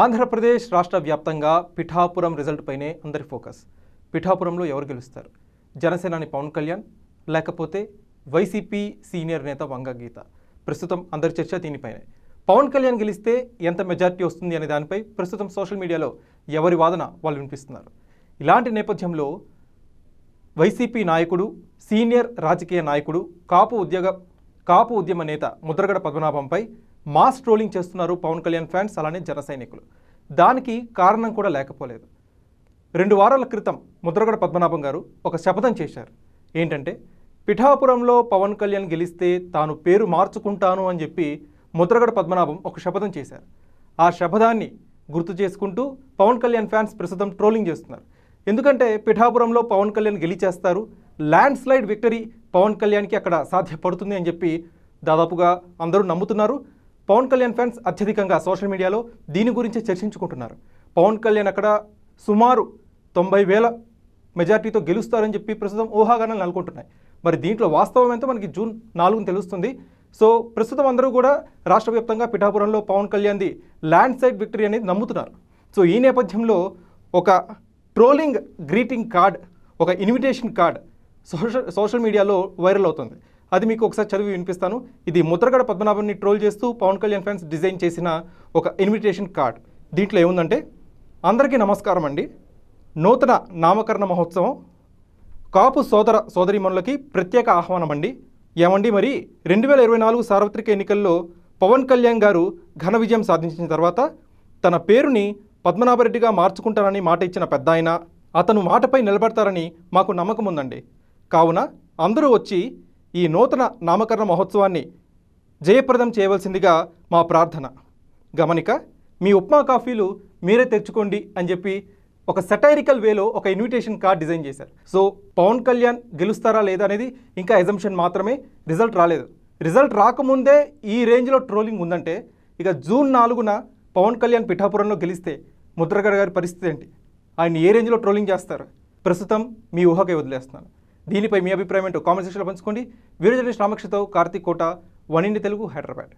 ఆంధ్రప్రదేశ్ రాష్ట్ర వ్యాప్తంగా పిఠాపురం రిజల్ట్ పైనే అందరి ఫోకస్. పిఠాపురంలో ఎవరు గెలుస్తారు? జనసేనాని పవన్ కళ్యాణ్ లేకపోతే వైసీపీ సీనియర్ నేత వంగ గీత. ప్రస్తుతం అందరి చర్చ దీనిపైనే. పవన్ కళ్యాణ్ గెలిస్తే ఎంత మెజార్టీ వస్తుంది అనే దానిపై ప్రస్తుతం సోషల్ మీడియాలో ఎవరి వాదన వాళ్ళు వినిపిస్తున్నారు. ఇలాంటి నేపథ్యంలో వైసీపీ నాయకుడు సీనియర్ రాజకీయ నాయకుడు కాపు ఉద్యోగ కాపు ఉద్యమ నేత ముద్రగడ పద్మనాభంపై మాస్ ట్రోలింగ్ చేస్తున్నారు పవన్ కళ్యాణ్ ఫ్యాన్స్ అలానే జన సైనికులు. దానికి కారణం కూడా లేకపోలేదు. రెండు వారాల క్రితం ముద్రగడ పద్మనాభం గారు ఒక శపథం చేశారు. ఏంటంటే పిఠాపురంలో పవన్ కళ్యాణ్ గెలిస్తే తాను పేరు మార్చుకుంటాను అని చెప్పి ముద్రగడ పద్మనాభం ఒక శపథం చేశారు. ఆ శపథాన్ని గుర్తు చేసుకుంటూ పవన్ కళ్యాణ్ ఫ్యాన్స్ ప్రస్తుతం ట్రోలింగ్ చేస్తున్నారు. ఎందుకంటే పిఠాపురంలో పవన్ కళ్యాణ్ గెలిచేస్తారు ల్యాండ్ స్లైడ్ విక్టరీ పవన్ కళ్యాణ్కి అక్కడ సాధ్యపడుతుంది అని చెప్పి దాదాపుగా అందరూ నమ్ముతున్నారు. పవన్ కళ్యాణ్ ఫ్యాన్స్ అత్యధికంగా సోషల్ మీడియాలో దీని గురించి చర్చించుకుంటున్నారు. పవన్ కళ్యాణ్ అక్కడ సుమారు తొంభై వేల మెజార్టీతో గెలుస్తారని చెప్పి ప్రస్తుతం ఊహాగానాలు నెలకొంటున్నాయి. మరి దీంట్లో వాస్తవం ఎంతో మనకి జూన్ నాలుగున తెలుస్తుంది. సో ప్రస్తుతం అందరూ కూడా రాష్ట్ర వ్యాప్తంగా పిఠాపురంలో పవన్ కళ్యాణ్ది ల్యాండ్ సైడ్ విక్టరీ అనేది నమ్ముతున్నారు. సో ఈ నేపథ్యంలో ఒక ట్రోలింగ్ గ్రీటింగ్ కార్డ్ ఒక ఇన్విటేషన్ కార్డ్ సోషల్ సోషల్ మీడియాలో వైరల్ అవుతుంది. అది మీకు ఒకసారి చదివి వినిపిస్తాను. ఇది ముద్రగడ పద్మనాభంని ట్రోల్ చేస్తూ పవన్ కళ్యాణ్ ఫ్యాన్స్ డిజైన్ చేసిన ఒక ఇన్విటేషన్ కార్డ్ దీంట్లో ఏముందంటే అందరికీ నమస్కారం అండి. నూతన నామకరణ మహోత్సవం. కాపు సోదర సోదరిమణులకి ప్రత్యేక ఆహ్వానం అండి ఏమండి మరి? రెండు వేల ఇరవై నాలుగు సార్వత్రిక ఎన్నికల్లో పవన్ కళ్యాణ్ గారు ఘన విజయం సాధించిన తర్వాత తన పేరుని పద్మనాభరెడ్డిగా మార్చుకుంటానని మాట ఇచ్చిన పెద్ద ఆయన అతను మాటపై నిలబడతారని మాకు నమ్మకం ఉందండి కావున అందరూ వచ్చి ఈ నూతన నామకరణ మహోత్సవాన్ని జయప్రదం చేయవలసిందిగా మా ప్రార్థన. గమనిక మీ ఉప్మా కాఫీలు మీరే తెచ్చుకోండి అని చెప్పి ఒక సెటైరికల్ వేలో ఒక ఇన్విటేషన్ కార్డ్ డిజైన్ చేశారు. సో పవన్ కళ్యాణ్ గెలుస్తారా లేదా అనేది ఇంకా ఎజంప్షన్ మాత్రమే రిజల్ట్ రాలేదు. రిజల్ట్ రాకముందే ఈ రేంజ్లో ట్రోలింగ్ ఉందంటే ఇక జూన్ నాలుగున పవన్ కళ్యాణ్ పిఠాపురంలో గెలిస్తే ముద్రగడ గారి పరిస్థితి ఏంటి? ఆయన ఏ రేంజ్లో ట్రోలింగ్ చేస్తారు? ప్రస్తుతం మీ ఊహకే వదిలేస్తున్నాను. దీనిపై మీ అభిప్రాయం ఏంటో కామెంట్ సెక్షన్లో పంచుకోండి. వీడియో జర్నలిస్ట్ రామకృష్ణతో కార్తీక్ కోట వన్ ఇండి తెలుగు హైదరాబాద్.